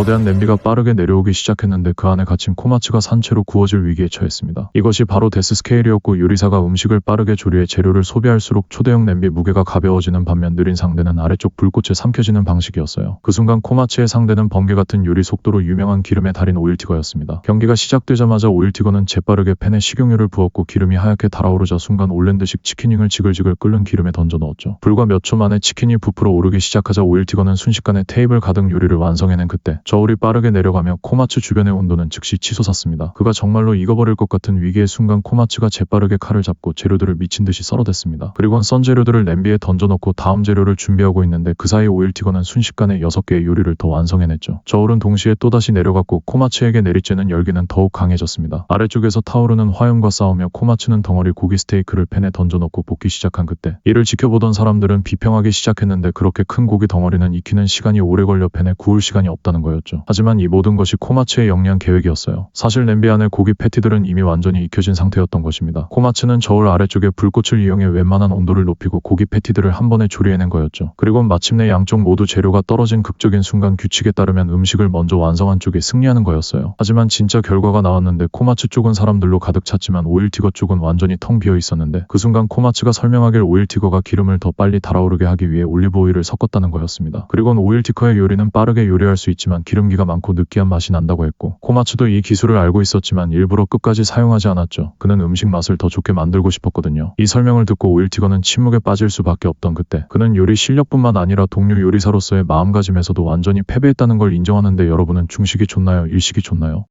거대한 냄비가 빠르게 내려오기 시작했는데 그 안에 갇힌 코마츠가 산채로 구워질 위기에 처했습니다. 이것이 바로 데스 스케일이었고 요리사가 음식을 빠르게 조리해 재료를 소비할수록 초대형 냄비 무게가 가벼워지는 반면 느린 상대는 아래쪽 불꽃에 삼켜지는 방식이었어요. 그 순간 코마츠의 상대는 번개 같은 요리 속도로 유명한 기름의 달인 오일티거였습니다. 경기가 시작되자마자 오일티거는 재빠르게 팬에 식용유를 부었고 기름이 하얗게 달아오르자 순간 올랜드식 치킨윙을 지글지글 끓는 기름에 던져 넣었죠. 불과 몇 초 만에 치킨이 부풀어 오르기 시작하자 오일티거는 순식간에 테이블 가득 요리를 완성해낸 그때 저울이 빠르게 내려가며 코마츠 주변의 온도는 즉시 치솟았습니다. 그가 정말로 익어버릴 것 같은 위기의 순간 코마츠가 재빠르게 칼을 잡고 재료들을 미친 듯이 썰어댔습니다. 그리고는 썬 재료들을 냄비에 던져놓고 다음 재료를 준비하고 있는데 그 사이 오일티거는 순식간에 6개의 요리를 더 완성해냈죠. 저울은 동시에 또다시 내려갔고 코마츠에게 내리쬐는 열기는 더욱 강해졌습니다. 아래쪽에서 타오르는 화염과 싸우며 코마츠는 덩어리 고기 스테이크를 팬에 던져놓고 볶기 시작한 그때 이를 지켜보던 사람들은 비평하기 시작했는데 그렇게 큰 고기 덩어리는 익히는 시간이 오래 걸려 팬에 구울 시간이 없다는 거 였죠. 하지만 이 모든 것이 코마츠의 영리한 계획이었어요. 사실 냄비 안의 고기 패티들은 이미 완전히 익혀진 상태였던 것입니다. 코마츠는 저울 아래쪽에 불꽃을 이용해 웬만한 온도를 높이고 고기 패티들을 한 번에 조리해낸 거였죠. 그리고 마침내 양쪽 모두 재료가 떨어진 극적인 순간 규칙에 따르면 음식을 먼저 완성한 쪽이 승리하는 거였어요. 하지만 진짜 결과가 나왔는데 코마츠 쪽은 사람들로 가득 찼지만 오일티거 쪽은 완전히 텅 비어 있었는데 그 순간 코마츠가 설명하길 오일티거가 기름을 더 빨리 달아오르게 하기 위해 올리브 오일을 섞었다는 거였습니다. 그리고는 오일티커의 요리는 빠르게 요리할 수 있지만 기름기가 많고 느끼한 맛이 난다고 했고 코마츠도 이 기술을 알고 있었지만 일부러 끝까지 사용하지 않았죠. 그는 음식 맛을 더 좋게 만들고 싶었거든요. 이 설명을 듣고 오일티거는 침묵에 빠질 수밖에 없던 그때 그는 요리 실력뿐만 아니라 동료 요리사로서의 마음가짐에서도 완전히 패배했다는 걸 인정하는데 여러분은 중식이 좋나요? 일식이 좋나요?